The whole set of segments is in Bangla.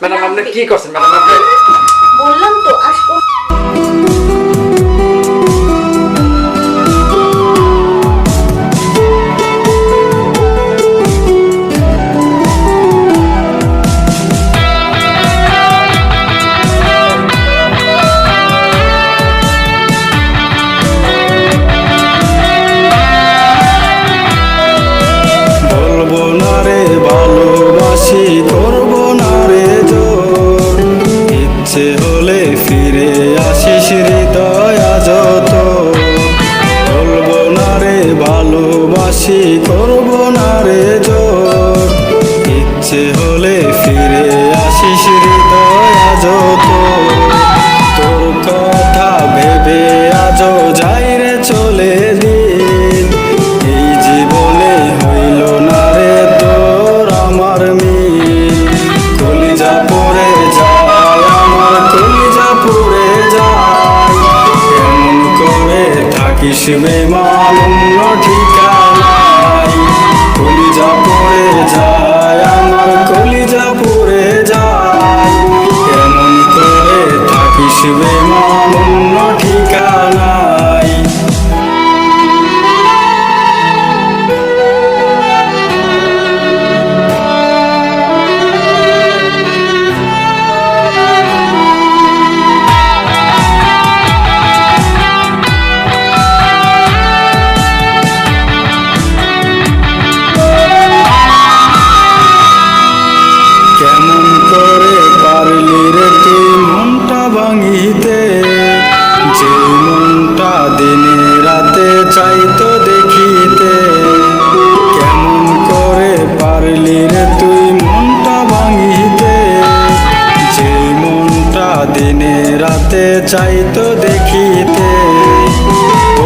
ম্যাডাম আপনি কি করছেন? ম্যাডাম আপনি বললাম তো আসব ভালোবাসি করব না রে জোর। ইচ্ছে হলে ফিরে আসিস হৃদয় যত তোর কথা ভেবে আজ যাই রে চলে দিন। এই জীবনে হইল না রে তোর আমার মিল। কলিজা পড়ে যায়, আমার কলিজা পড়ে যায়। এমন করে থাকিস বেমান অন্য চাইতো দেখিতে।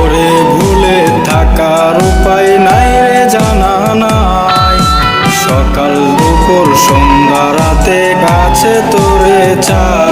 ওরে ভুলে থাকার উপায় নাই রে, জানা নাই। সকাল দুপুর, সন্ধ্যা রাতে গাছে তোরে চাই।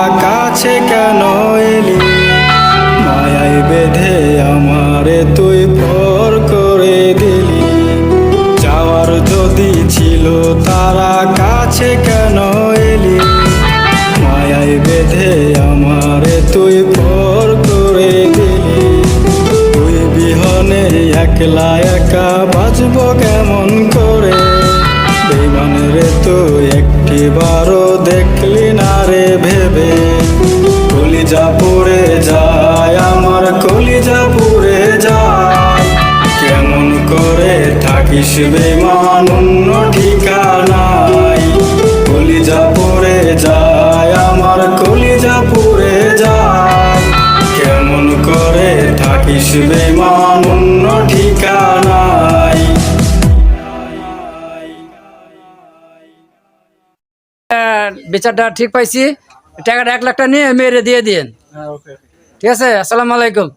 ছিল, তারা কাছে কেন এলি? মায়ায় বেঁধে আমারে তুই পর করে দিলি। তুই বিহনে একলা একা বাঁচব কেমন করে? রে তুই একটি বারো দেখলি না রে ভেবে। কলিজা পড়ে যায় আমার অন্য ঠিকানাই বিচারটা ঠিক পাইছি। টাকাটা এক লাখটা টাকা নিয়ে মেরে দিয়ে দিন ঠিক আছে আসসালামু আলাইকুম।